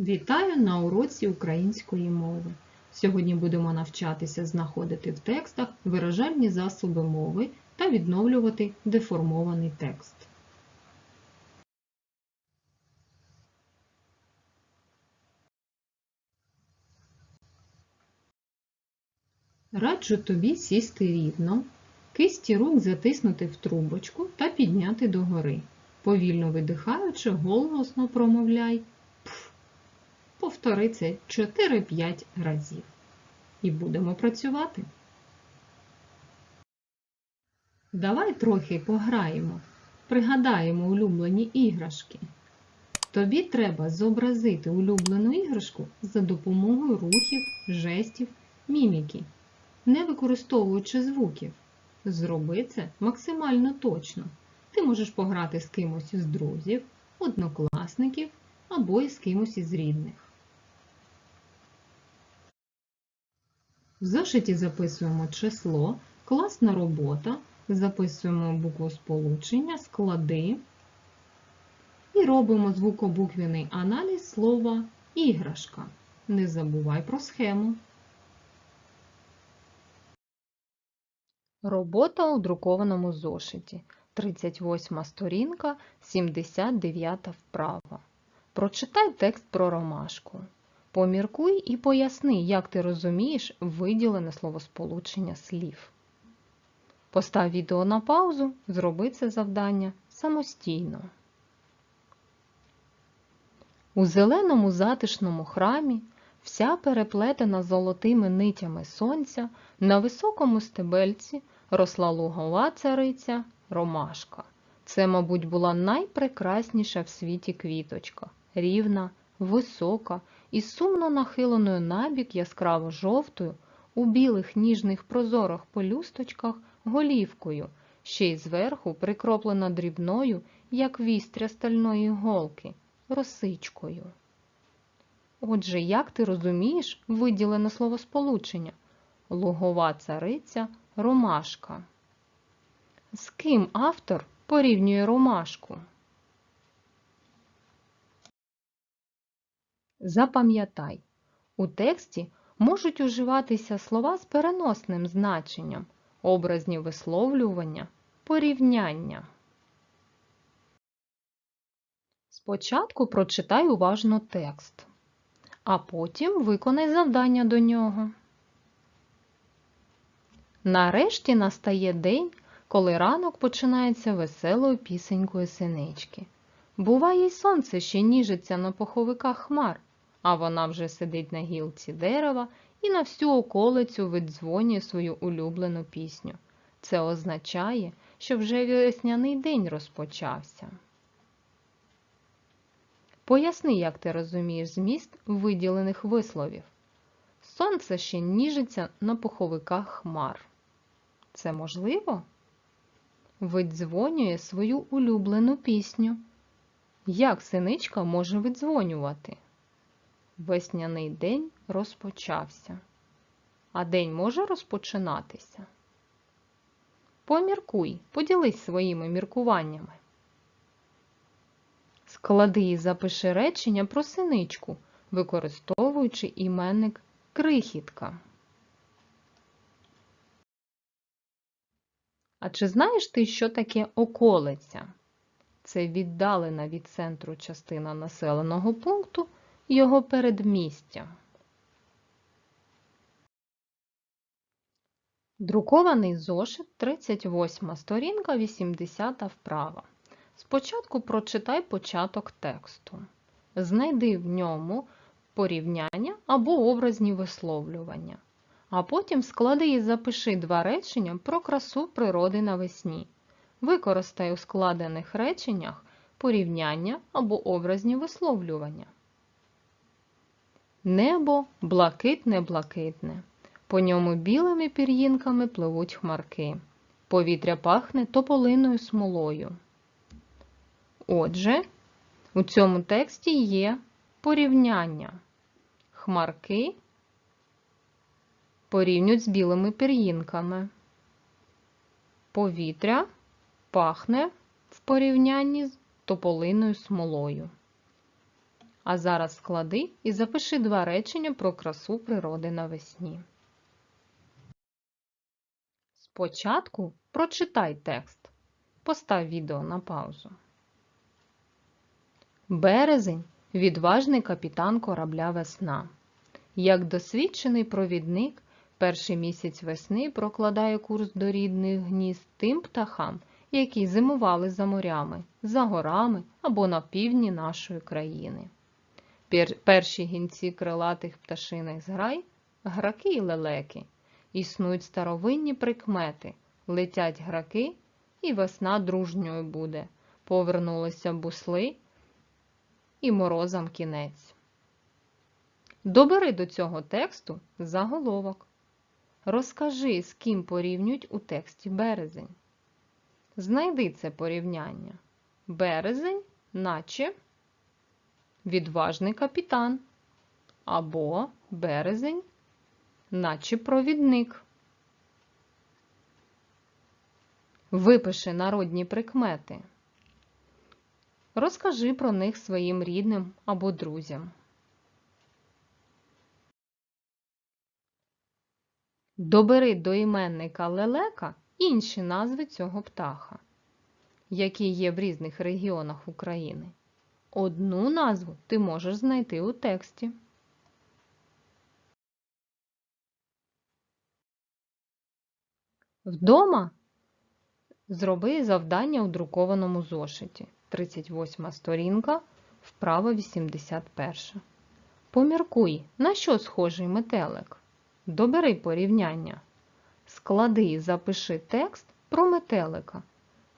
Вітаю на уроці української мови. Сьогодні будемо навчатися знаходити в текстах виражальні засоби мови та відновлювати деформований текст. Раджу тобі сісти рівно, кисті рук затиснути в трубочку та підняти догори. Повільно видихаючи, голосно промовляй. Повтори це 4-5 разів. І будемо працювати. Давай трохи пограємо, пригадаємо улюблені іграшки. Тобі треба зобразити улюблену іграшку за допомогою рухів, жестів, міміки, не використовуючи звуків. Зроби це максимально точно. Ти можеш пограти з кимось із друзів, однокласників або із кимось із рідних. В зошиті записуємо число, класна робота, записуємо букву сполучення, склади і робимо звукобуквений аналіз слова іграшка. Не забувай про схему. Робота у друкованому зошиті. 38 сторінка, 79 вправа. Прочитай текст про ромашку. Поміркуй і поясни, як ти розумієш виділене словосполучення слів. Постав відео на паузу, зроби це завдання самостійно. У зеленому затишному храмі, вся переплетена золотими нитями сонця, на високому стебельці росла лугова цариця ромашка. Це, мабуть, була найпрекрасніша в світі квіточка, рівна, висока і сумно нахиленою набік яскраво жовтою, у білих ніжних прозорих полюсточках голівкою, ще й зверху прикроплена дрібною, як вістря стальної голки, росичкою. Отже, як ти розумієш виділене словосполучення? Лугова цариця ромашка. З ким автор порівнює ромашку? Запам'ятай, у тексті можуть уживатися слова з переносним значенням, образні висловлювання, порівняння. Спочатку прочитай уважно текст, а потім виконай завдання до нього. Нарешті настає день, коли ранок починається веселою пісенькою синички. Буває, й сонце ще ніжиться на поховиках хмар, а вона вже сидить на гілці дерева і на всю околицю видзвонює свою улюблену пісню. Це означає, що вже весняний день розпочався. Поясни, як ти розумієш зміст виділених висловів. Сонце ще ніжиться на пуховиках хмар. Це можливо? Видзвонює свою улюблену пісню. Як синичка може видзвонювати? Весняний день розпочався. А день може розпочинатися? Поміркуй, поділись своїми міркуваннями. Склади і запиши речення про синичку, використовуючи іменник крихітка. А чи знаєш ти, що таке околиця? Це віддалена від центру частина населеного пункту його передмістя. Друкований зошит 38 сторінка 80 вправа. Спочатку прочитай початок тексту. Знайди в ньому порівняння або образні висловлювання. А потім склади і запиши два речення про красу природи навесні. Використай у складених реченнях порівняння або образні висловлювання. Небо блакитне-блакитне. По ньому білими пір'їнками пливуть хмарки. Повітря пахне тополиною смолою. Отже, у цьому тексті є порівняння. Хмарки порівнюють з білими пір'їнками. Повітря пахне в порівнянні з тополиною смолою. А зараз склади і запиши два речення про красу природи навесні. Спочатку прочитай текст. Постав відео на паузу. Березень відважний капітан корабля Весна. Як досвідчений провідник, перший місяць весни прокладає курс до рідних гнізд тим птахам, які зимували за морями, за горами або на півдні нашої країни. Пер- Перші гінці крилатих пташиних зграй граки і лелеки. Існують старовинні прикмети, летять граки, і весна дружньою буде. Повернулися бусли, і морозам кінець. Добери до цього тексту заголовок. Розкажи, з ким порівнюють у тексті березень. Знайди це порівняння. Березень, наче відважний капітан. Або березень, наче провідник. Випиши народні прикмети. Розкажи про них своїм рідним або друзям. Добери до іменника лелека інші назви цього птаха, які є в різних регіонах України. Одну назву ти можеш знайти у тексті. Вдома зроби завдання у друкованому зошиті. 38 сторінка, вправа 81. Поміркуй, на що схожий метелик. Добери порівняння. Склади і запиши текст про метелика,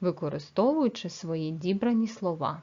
використовуючи свої дібрані слова.